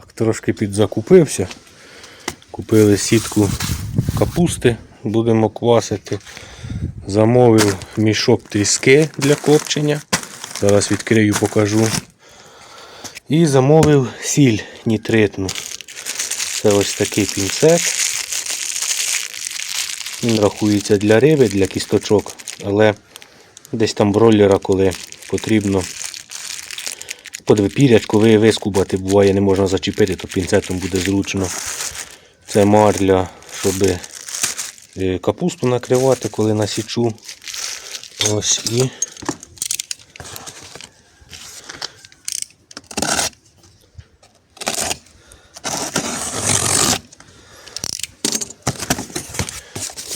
Так, Трошки підзакупився. Купили сітку капусти, будемо квасити. Замовив мішок тріски для копчення. Зараз відкрию, покажу. І замовив сіль нітритну. Це ось такий пінцет. Він рахується для риби, для кісточок, але десь там бройлера, коли потрібно подвипірячку ви вискубати, буває, не можна зачепити, то пінцетом буде зручно. Це марля, щоб е, капусту накривати, коли насічу. Ось і.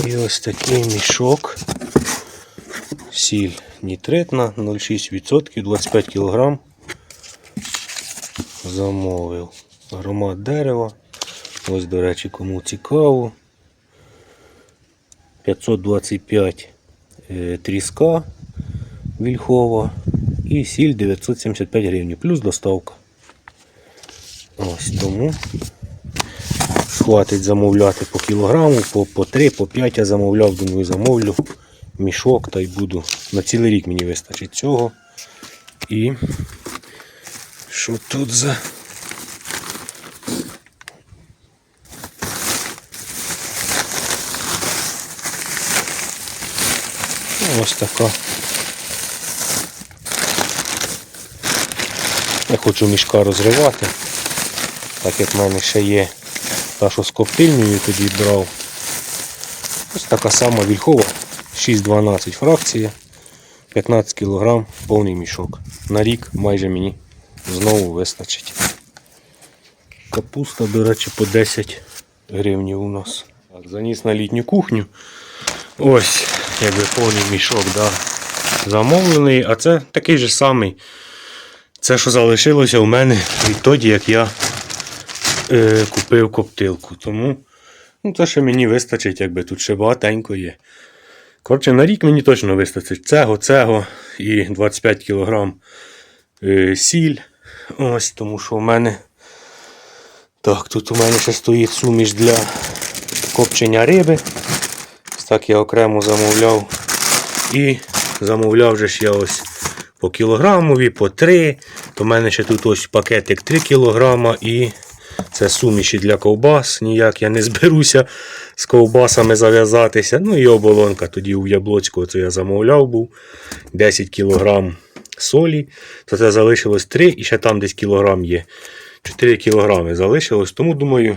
І ось такий мішок. Сіль нітритна 0,6%, 25 кг. Замовив аромат дерева. Ось, до речі, кому цікаво. 525 е, тріска вільхова і сіль 975 гривень, плюс доставка. Ось тому хватить замовляти по кілограму, по, по 3, по 5 я замовляв, думаю, замовлю мішок та й буду. На цілий рік мені вистачить цього. І що тут за. Ось така. Я хочу мішка розривати, так як в мене ще є та, що з коптильнею тоді брав. Ось така сама вільхова, 6-12 фракція, 15 кг, повний мішок. На рік майже мені знову вистачить. Капуста, до речі, по 10 гривень у нас. Заніс на літню кухню. Ось, якби повний мішок, да, замовлений, а це такий же самий. Це, що залишилося у мене відтоді, як я е, купив коптилку. Тому ну, це ще мені вистачить, якби тут ще багатенько є. Коротше, на рік мені точно вистачить цього, цього і 25 кг е, сіль. Ось, тому що у мене. Так, тут у мене ще стоїть суміш для копчення риби. Ось так я окремо замовляв. І замовляв же ж я ось по кілограмові, по 3. То в мене ще тут ось пакетик 3 кілограма і це суміші для ковбас. Ніяк я не зберуся з ковбасами зав'язатися. Ну і оболонка тоді у Яблоцького це я замовляв був 10 кілограм солі. То це залишилось 3 і ще там десь кілограм є. 4 кілограми залишилось. Тому думаю,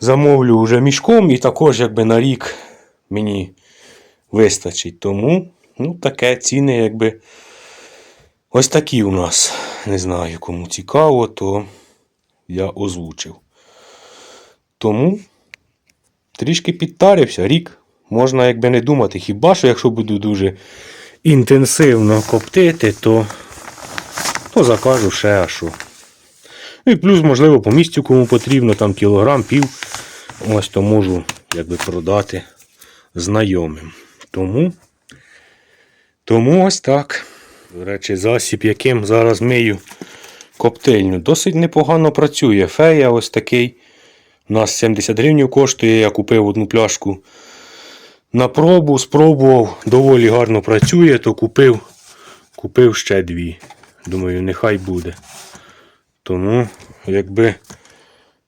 замовлю вже мішком і також якби на рік мені вистачить. Тому ну, таке ціни, якби ось такі у нас. Не знаю, кому цікаво, то я озвучив. Тому трішки підтарився. Рік можна якби не думати. Хіба що якщо буду дуже інтенсивно коптити, то, то закажу ще а що. Ну і плюс, можливо, по місцю кому потрібно, там кілограм, пів. Ось то можу якби продати знайомим. Тому, тому ось так. До речі, засіб, яким зараз мию коптильню, досить непогано працює. Фея ось такий. У нас 70 гривень коштує. Я купив одну пляшку на пробу, спробував, доволі гарно працює, то купив, купив ще дві. Думаю, нехай буде. Тому, якби,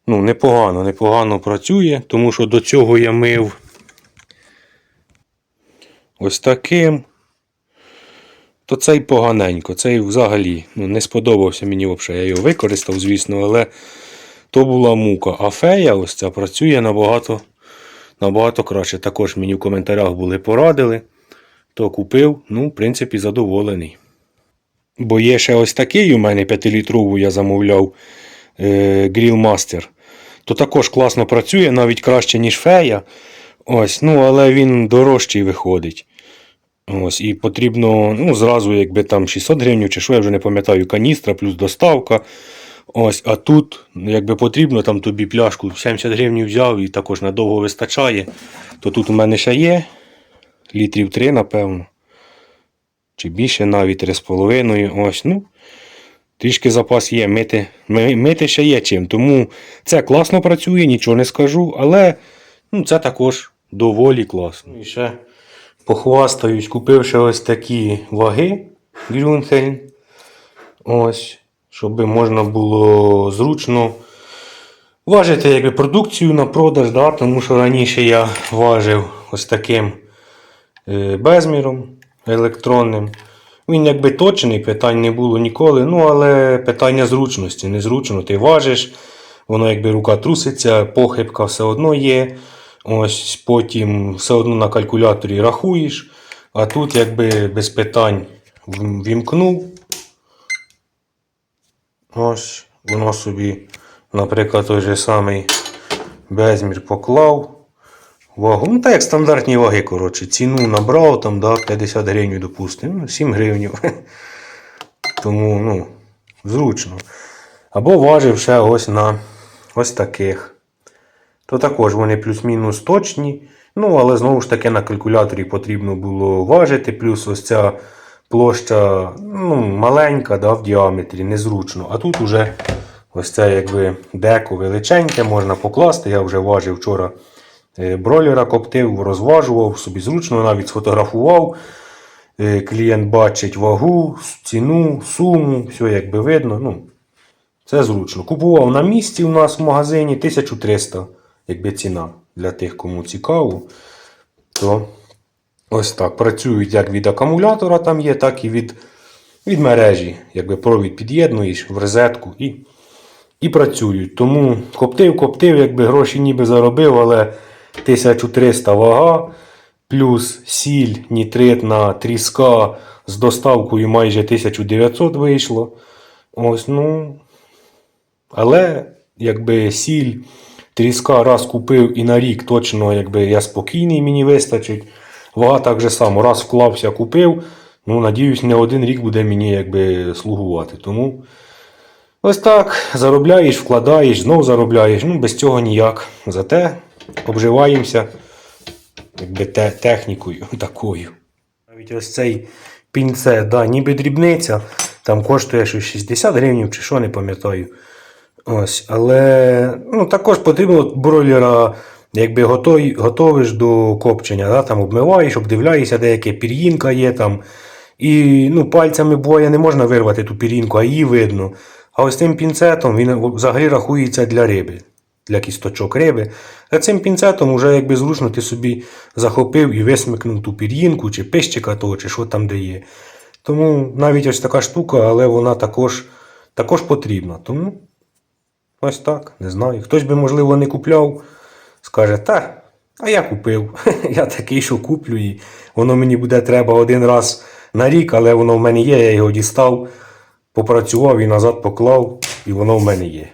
ну, непогано, непогано працює, тому що до цього я мив ось таким. То цей поганенько, цей взагалі ну, не сподобався мені взагалі. Я його використав, звісно, але то була мука. А фея ось ця працює набагато, набагато краще. Також мені в коментарях були порадили. То купив, ну, в принципі, задоволений. Бо є ще ось такий у мене 5-літрову я замовляв е, Grill Master. То також класно працює, навіть краще, ніж фея. Ось, ну, але він дорожчий виходить. Ось, і потрібно, ну, зразу, якби там 600 гривень, чи що, я вже не пам'ятаю, каністра плюс доставка. Ось, а тут, якби потрібно, там тобі пляшку 70 гривень взяв і також надовго вистачає. То тут у мене ще є літрів 3, напевно. Чи більше навіть 3,5. Ось, ну. Трішки запас є, мити, мити ще є чим. Тому це класно працює, нічого не скажу, але ну, це також доволі класно. І ще похвастаюсь, купив ще ось такі ваги Грюнхельм. Ось, щоб можна було зручно важити якби, продукцію на продаж, да, тому що раніше я важив ось таким е, безміром електронним. Він якби точний, питань не було ніколи. Ну, але питання зручності. Незручно, ти важиш, воно якби рука труситься, похибка все одно є. Ось потім все одно на калькуляторі рахуєш. А тут якби без питань вімкнув. Ось, воно собі, наприклад, той же самий безмір поклав. Вагу. Ну, так як стандартні ваги, коротше. Ціну набрав, там, да, 50 гривень, допустимо. Ну, 7 гривень. Тому, ну, зручно. Або важив ще ось на ось таких. То також вони плюс-мінус точні. Ну, але знову ж таки на калькуляторі потрібно було важити. Плюс ось ця площа ну, маленька да, в діаметрі, незручно. А тут уже ось це якби деко величеньке, можна покласти. Я вже важив вчора е, бройлера коптив, розважував, собі зручно, навіть сфотографував. Е, Клієнт бачить вагу, ціну, суму, все якби видно. Ну, це зручно. Купував на місці у нас в магазині 1300, якби ціна для тих, кому цікаво. То ось так. Працюють як від акумулятора там є, так і від, від мережі. Якби провід під'єднуєш в розетку і, і працюють. Тому коптив, коптив, якби гроші ніби заробив, але 1300 вага, плюс сіль, нітритна, тріска з доставкою майже 1900 вийшло. Ось, ну, але якби сіль, тріска раз купив і на рік точно якби я спокійний, мені вистачить. Вага так же само, раз вклався, купив. Ну, надіюсь, не один рік буде мені якби слугувати. Тому ось так заробляєш, вкладаєш, знов заробляєш. Ну, без цього ніяк. Зате обживаємося якби те, технікою такою. Навіть ось цей пінцет, да, ніби дрібниця, там коштує щось 60 гривень чи що, не пам'ятаю. Ось, але ну, також потрібно бройлера, якби готові, готовиш до копчення, да, там обмиваєш, обдивляєшся, деяке пір'їнка є там. І ну, пальцями буває не можна вирвати ту пір'їнку, а її видно. А ось цим пінцетом він взагалі рахується для риби, для кісточок риби. А цим пінцетом вже якби зручно ти собі захопив і висмикнув ту пір'їнку, чи пищика того, чи що там де є. Тому навіть ось така штука, але вона також, також потрібна. Тому ось так, не знаю. Хтось би, можливо, не купляв, скаже, та, а я купив. я такий, що куплю, і воно мені буде треба один раз на рік, але воно в мене є, я його дістав, попрацював і назад поклав, і воно в мене є.